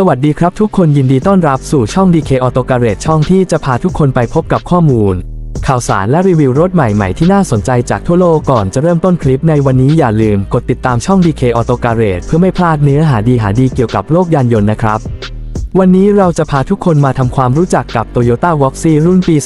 สวัสดีครับทุกคนยินดีต้อนรับสู่ช่อง DK Auto Garage ช่องที่จะพาทุกคนไปพบกับข้อมูล ข่าวสารและรีวิวรถใหม่ๆที่น่าสนใจจากทั่วโลกก่อนจะเริ่มต้นคลิปในวันนี้อย่าลืมกดติดตามช่อง DK Auto Garage เพื่อไม่พลาดเนื้อหาดีหาดีเกี่ยวกับโลกยานยนต์นะครับ วันนี้เราจะพาทุกคนมาทำความรู้จักกับ Toyota v o x y รุ่นปี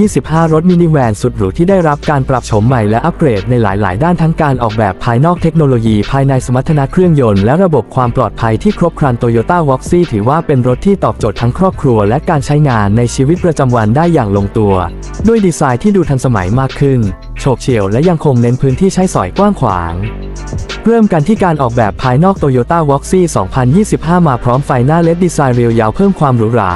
2025 รถมินิแวนสุดหรูที่ได้รับการปรับโฉมใหม่และอัปเกรดในหลาย ๆ ด้านทั้งการออกแบบภายนอกเทคโนโลยีภายในสมรรถนะเครื่องยนต์และระบบความปลอดภัยที่ครบครัน Toyota v o x y ถือว่าเป็นรถที่ตอบโจทย์ทั้งครอบครัว และการใช้งานในชีวิตประจำวันได้อย่างลงตัว ด้วยดีไซน์ที่ดูทันสมัยมากขึ้น โฉบเฉี่ยวและยังคงเน้นพื้นที่ใช้สอยกว้างขวาง เริ่มกันที่การออกแบบภายนอก Toyota v o x y 2025 มาพร้อมไฟหน้าเลดดีไซน์เรียวยาวเพิ่มความหรูหรา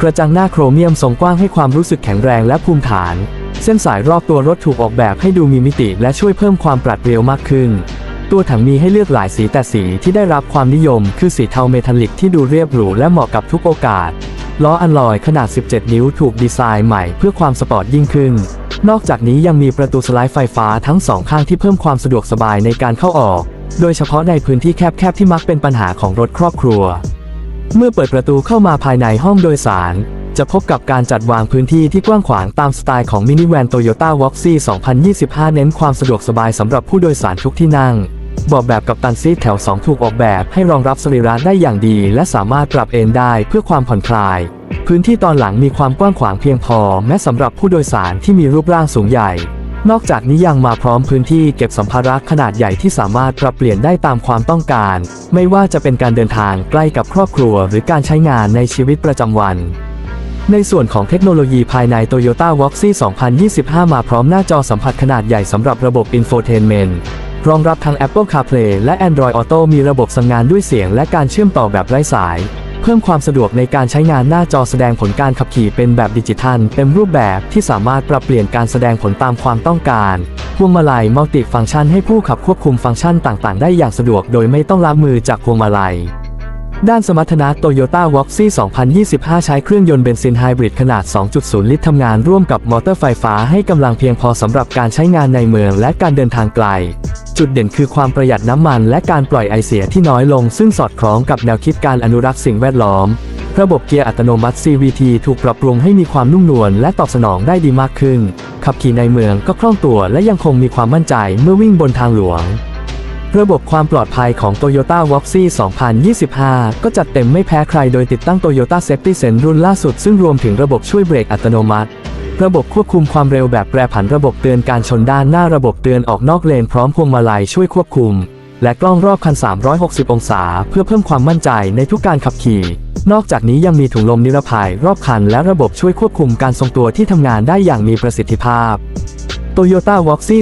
กระจังหน้าโครเมียมทรงกว้างให้ความรู้สึกแข็งแรงและภูมิฐาน เส้นสายรอบตัวรถถูกออกแบบให้ดูมีมิติและช่วยเพิ่มความปรัดเปรียวมากขึ้น ตัวถังมีให้เลือกหลายสีแต่สีที่ได้รับความนิยม คือสีเทาเมทัลลิกที่ดูเรียบหรูและเหมาะกับทุกโอกาสล้ออัลลอยขนาด 17 นิ้วถูกดีไซน์ใหม่เพื่อความสปอร์ตยิ่งขึ้น นอกจากนี้ยังมีประตูสไลด์ไฟฟ้าทั้งสองข้างที่เพิ่มความสะดวกสบายในการเข้าออก โดยเฉพาะในพื้นที่แคบๆที่มักเป็นปัญหาของรถครอบครัว เมื่อเปิดประตูเข้ามาภายในห้องโดยสาร จะพบกับการจัดวางพื้นที่ที่กว้างขวางตามสไตล์ของมินิแวนโตโยต้าวอ x ซี่2025 เน้นความสะดวกสบายสำหรับผู้โดยสารทุกที่นั่งบอกแบบกับตันซีทแถว 2 ถูกออกแบบให้รองรับสรีระได้อย่างดี และสามารถปรับเอนได้เพื่อความผ่อนคลาย พื้นที่ตอนหลังมีความกว้างขวางเพียงพอแม้สำหรับผู้โดยสารที่มีรูปร่างสูงใหญ่ นอกจากนี้ยังมาพร้อมพื้นที่เก็บสัมภาระขนาดใหญ่ที่สามารถปรับเปลี่ยนได้ตามความต้องการ ไม่ว่าจะเป็นการเดินทางใกล้กับครอบครัว หรือการใช้งานในชีวิตประจำวันในส่วนของเทคโนโลยีภายใน Toyota v o x y 2025 มาพร้อมหน้าจอสัมผัสขนาดใหญ่สำหรับระบบ Infotainment รองรับทั้ง Apple CarPlay และ Android Auto มีระบบสั่งงานด้วยเสียงและการเชื่อมต่อแบบไร้สาย เพิ่มความสะดวกในการใช้งานหน้าจอแสดงผลการขับขี่เป็นแบบดิจิทัลเต็มรูปแบบที่สามารถปรับเปลี่ยนการแสดงผลตามความต้องการพวงมาลัยมัลติฟังก์ชันให้ผู้ขับควบคุมฟังก์ชันต่างๆ ได้อย่างสะดวกโดยไม่ต้องล้างมือจากพวงมาลัย ด้านสมรรถนะ Toyota v o x y 2025 ใช้เครื่องยนต์เบนซินไฮบริดขนาด 2.0 ลิตรทำงานร่วมกับมอเตอร์ไฟฟ้าให้กำลังเพียงพอสำหรับการใช้งานในเมืองและการเดินทางไกล จุดเด่นคือความประหยัดน้ำมันและการปล่อยไอเสียที่น้อยลง ซึ่งสอดคล้องกับแนวคิดการอนุรักษ์สิ่งแวดล้อม ระบบเกียร์อัตโนมัติ CVT ถูกปรับปรุงให้มีความนุ่มนวลและตอบสนองได้ดีมากขึ้น ขับขี่ในเมืองก็คล่องตัวและยังคงมีความมั่นใจเมื่อวิ่งบนทางหลวง ระบบความปลอดภัยของ Toyota v o x y 2025 ก็จัดเต็มไม่แพ้ใครโดยติดตั้ง Toyota Safety Sense รุ่นล่าสุดซึ่งรวมถึงระบบช่วยเบรกอัตโนมัติ ระบบควบคุมความเร็วแบบแปรผันระบบเตือนการชนด้านหน้าระบบเตือนออกนอกเลนพร้อมพวงมาลัยช่วยควบคุม และกล้องรอบคัน 360 องศา เพื่อเพิ่มความมั่นใจในทุกการขับขี่ นอกจากนี้ยังมีถุงลมนิรภัยรอบคันและระบบช่วยควบคุมการทรงตัวที่ทำงานได้อย่างมีประสิทธิภาพ Toyota v o x y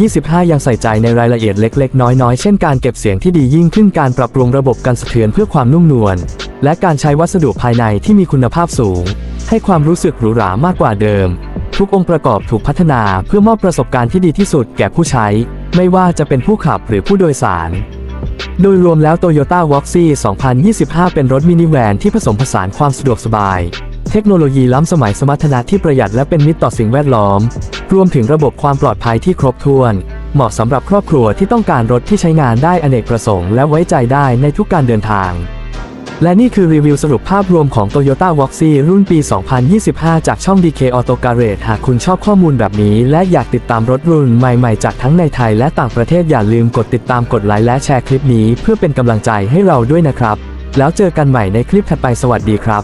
2025 ยังใส่ใจในรายละเอียดเล็ก ๆ น้อย ๆ เช่นการเก็บเสียงที่ดียิ่งขึ้นการปรับปรุงระบบกันสะเทือนเพื่อความนุ่มนวล และการใช้วัสดุภายในที่มีคุณภาพสูง ให้ความรู้สึกหรูหรามากกว่าเดิม ทุกองค์ประกอบถูกพัฒนาเพื่อมอบประสบการณ์ที่ดีที่สุดแก่ผู้ใช้ ไม่ว่าจะเป็นผู้ขับหรือผู้โดยสาร โดยรวมแล้ว Toyota v o x y 2025 เป็นรถมินิแวนที่ผสมผสานความสะดวกสบาย เทคโนโลยีล้ำสมัยสมรรถนะที่ประหยัดและเป็นมิตรต่อสิ่งแวดล้อม รวมถึงระบบความปลอดภัยที่ครบถ้วนเหมาะสำหรับครอบครัวที่ต้องการรถที่ใช้งานได้อเนกประสงค์และไว้ใจได้ในทุกการเดินทาง และนี่คือรีวิวสรุปภาพรวมของ Toyota v o x y รุ่นปี 2025 จากช่อง DK Auto Garage หากคุณชอบข้อมูลแบบนี้ และอยากติดตามรถรุ่นใหม่ๆ จากทั้งในไทยและต่างประเทศอย่าลืมกดติดตามกดไลค์และแชร์คลิปนี้ เพื่อเป็นกำลังใจให้เราด้วยนะครับ แล้วเจอกันใหม่ในคลิปถัดไปสวัสดีครับ